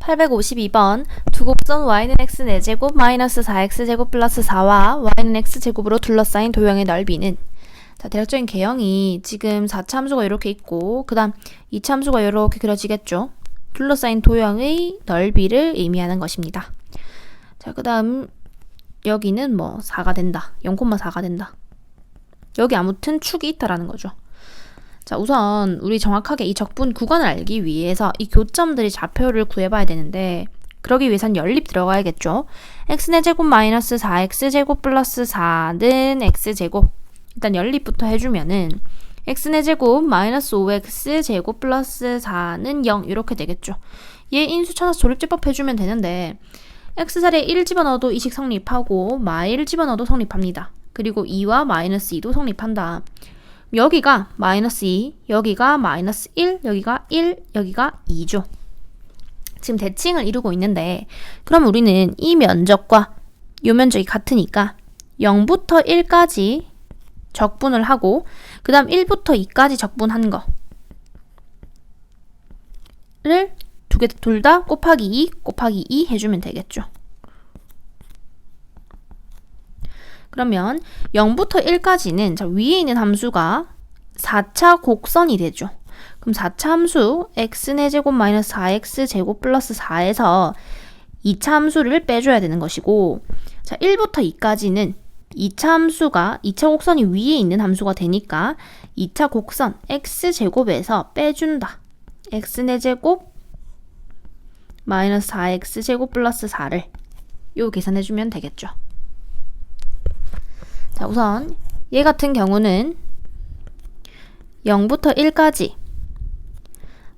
852번 두 곡선 y는 x 4제곱 마이너스 4x제곱 플러스 4와 y는 x제곱으로 둘러싸인 도형의 넓이는 자, 대략적인 개형이 지금 4차 함수가 이렇게 있고 그 다음 2차 함수가 이렇게 그려지겠죠. 둘러싸인 도형의 넓이를 의미하는 것입니다. 자, 그 다음 여기는 뭐 4가 된다. 0,4가 된다. 여기 아무튼 축이 있다라는 거죠. 자, 우선 우리 정확하게 이 적분 구간을 알기 위해서 이 교점들의 좌표를 구해봐야 되는데 그러기 위해선 연립 들어가야겠죠. x의 제곱 마이너스 4x제곱 플러스 4는 x제곱 일단 연립부터 해주면은 x의 제곱 마이너스 5x제곱 플러스 4는 0 이렇게 되겠죠. 얘 인수 찾아서 조립제법 해주면 되는데 x자리에 1 집어넣어도 이식 성립하고 마이를 집어넣어도 성립합니다. 그리고 2와 마이너스 2도 성립한다. 여기가 마이너스 2, 여기가 마이너스 1, 여기가 1, 여기가 2죠. 지금 대칭을 이루고 있는데 그럼 우리는 이 면적과 이 면적이 같으니까 0부터 1까지 적분을 하고 그 다음 1부터 2까지 적분한 거를 두 개 둘 다 곱하기 2 곱하기 2 해주면 되겠죠. 그러면 0부터 1까지는 자, 위에 있는 함수가 4차 곡선이 되죠. 그럼 4차 함수 x의 제곱 마이너스 4x 제곱 플러스 4에서 2차 함수를 빼줘야 되는 것이고 자 1부터 2까지는 2차 함수가 2차 곡선이 위에 있는 함수가 되니까 2차 곡선 x 제곱에서 빼준다. x의 제곱 마이너스 4x 제곱 플러스 4를 요 계산해주면 되겠죠. 자, 우선 얘 같은 경우는 0부터 1까지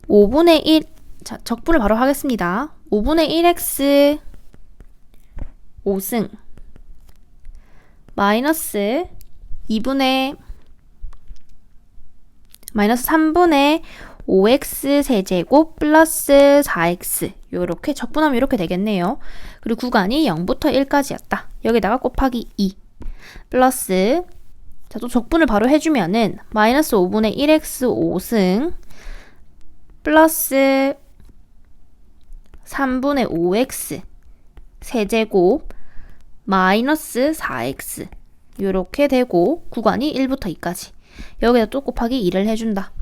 5분의 1 자, 적분을 바로 하겠습니다. 5분의 1x 5승 마이너스 2분의 마이너스 3분의 5x 세제곱 플러스 4x 요렇게 적분하면 이렇게 되겠네요. 그리고 구간이 0부터 1까지였다. 여기다가 곱하기 2 플러스 자, 또 적분을 바로 해주면은 마이너스 5분의 1x 5승 플러스 3분의 5x 세제곱 마이너스 4x 이렇게 되고 구간이 1부터 2까지 여기다 또 곱하기 2를 해준다.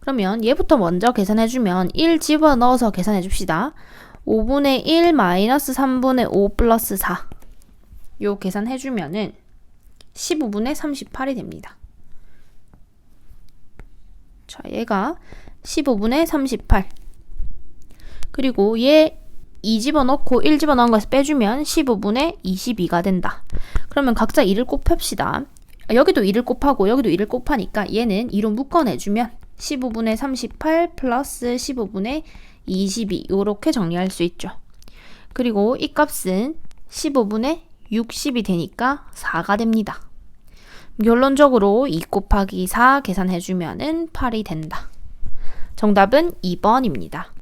그러면 얘부터 먼저 계산해주면 1 집어넣어서 계산해줍시다. 5분의 1 마이너스 3분의 5 플러스 4 요 계산해주면은 15분의 38이 됩니다. 자, 얘가 15분의 38. 그리고 얘 2 집어 넣고 1 집어 넣은 것을 빼주면 15분의 22가 된다. 그러면 각자 2를 곱합시다. 여기도 2를 곱하고 여기도 2를 곱하니까 얘는 2로 묶어내주면 15분의 38 플러스 15분의 22 이렇게 정리할 수 있죠. 그리고 이 값은 15분의 60이 되니까 4가 됩니다. 결론적으로 2 곱하기 4 계산해주면 8이 된다. 정답은 2번입니다.